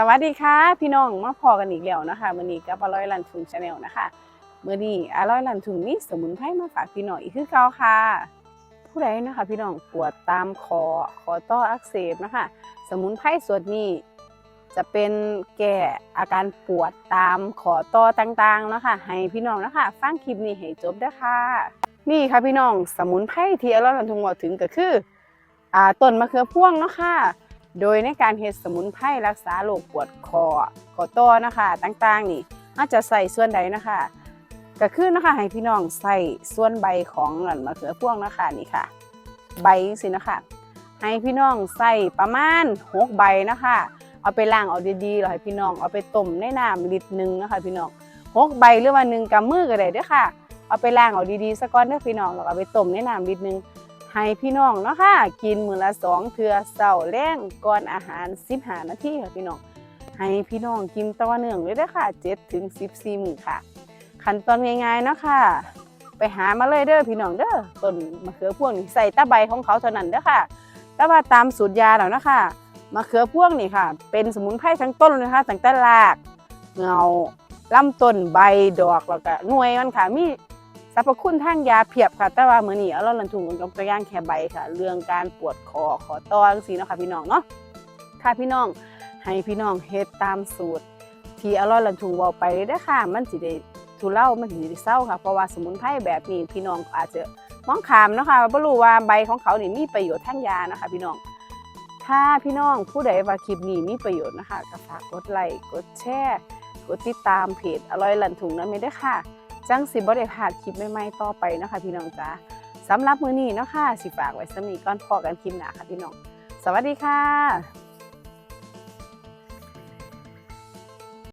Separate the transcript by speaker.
Speaker 1: สวัสดีค่ะ พี่น้องมาพอกันอีกแล้วนะคะมื้อนี้กับอร่อยลันทุงชาแนลนะคะมื้อนี้อร่อยลันทุงมีสมุนไพรมาฝากพี่น้องอีกคือเก่าค่ะ ผู้ใดนะคะ พี่น้องปวดตามคอคอต้ออักเสบนะคะ สมุนไพรส่วนนี้ จะเป็นแก้อาการปวดตามขอต่อต่างๆนะคะให้พี่น้องนะคะ ฟังคลิปนี้ให้จบด้วยค่ะ นี่ค่ะพี่น้องสมุนไพรที่อร่อยลันทุงบอกถึงก็คืออ่าต้นมะเขือพ่วงเนาะค่ะ โดยในการเฮ็ดสมุนไพรรักษาโรคปวดคอคอต้อนะคะต่างๆ นี่อาจจะใส่ส่วนใดนะคะ ก็คือนะคะให้พี่น้องใส่ส่วนใบของอันมะเขือพวงนะคะนี่ค่ะ ใบสินะคะให้พี่น้องใส่ประมาณ6ใบนะคะ เอาไปล้างเอาดีๆแล้วให้พี่น้องเอาไปต้มในน้ำลิตรหนึงนะคะพี่น้องหกใบหรือว่าหนึ่งกำมือก็ได้ด้อค่ะ เอาไปล้างเอาดีๆสักก้อนเด้อพี่น้องแล้วเอาไปต้มในน้ำลิตรหนึง ให้พี่น้องเนาะค่ะ กินมื้อละสองเทื่อเช้าแรงก่อนอาหาร 15 นาทีค่ะพี่น้อง ให้พี่น้องกินต่อเนื่องเลยเด้ค่ะ7ถึง14มื้อค่ะ ขั้นตอนง่ายๆเนาะค่ะ ไปหามาเลยเด้อพี่น้องเด้อต้นมะเขือพวงนี่ใส่ตะใบของเขาเท่านั้นเด้อค่ะแต่ว่าตามสูตรยาแล้วนะคะมะเขือพวงนี่ค่ะ เป็นสมุนไพรทั้งต้นเลยนะคะตั้งแต่รากเงาลำต้นใบดอกแล้วก็หน่วยมันค่ะมี รรพคุณทางยาเพียบค่ะ แต่ว่ามื้อนี้เอาเราลันทุงยกตัวอย่างแค่ใบค่ะ เรื่องการปวดคอขอตอจังซี่เนาะค่ะพี่น้องเนาะค่ะพี่น้องให้พี่น้องเฮ็ดตามสูตร ที่อร่อยลันทุงเว้าไปเลยเด้อค่ะ มันสิได้ทุเลามันสิได้เศร้าค่ะเพราะว่าสมุนไพรแบบนี้พี่น้องอาจจะมองขามเนาะค่ะบ่รู้ว่าใบของเขานี่มีประโยชน์ทางยานะคะพี่น้องถ้าพี่น้องผู้ใดว่าคลิปนี้มีประโยชน์นะคะก็ฝากกดไลค์กดแชร์กดติดตามเพจอร่อยลันถุงนั้นไม่ได้ค่ะ จังสิบ่ได้พลาดคลิปใหม่ๆต่อไปนะคะพี่น้องจ้าสำหรับมื้อนี้เนาะค่ะสิฝากไว้สำนีก่อนพอกันคลิปหน้าค่ะพี่น้อง สวัสดีค่ะ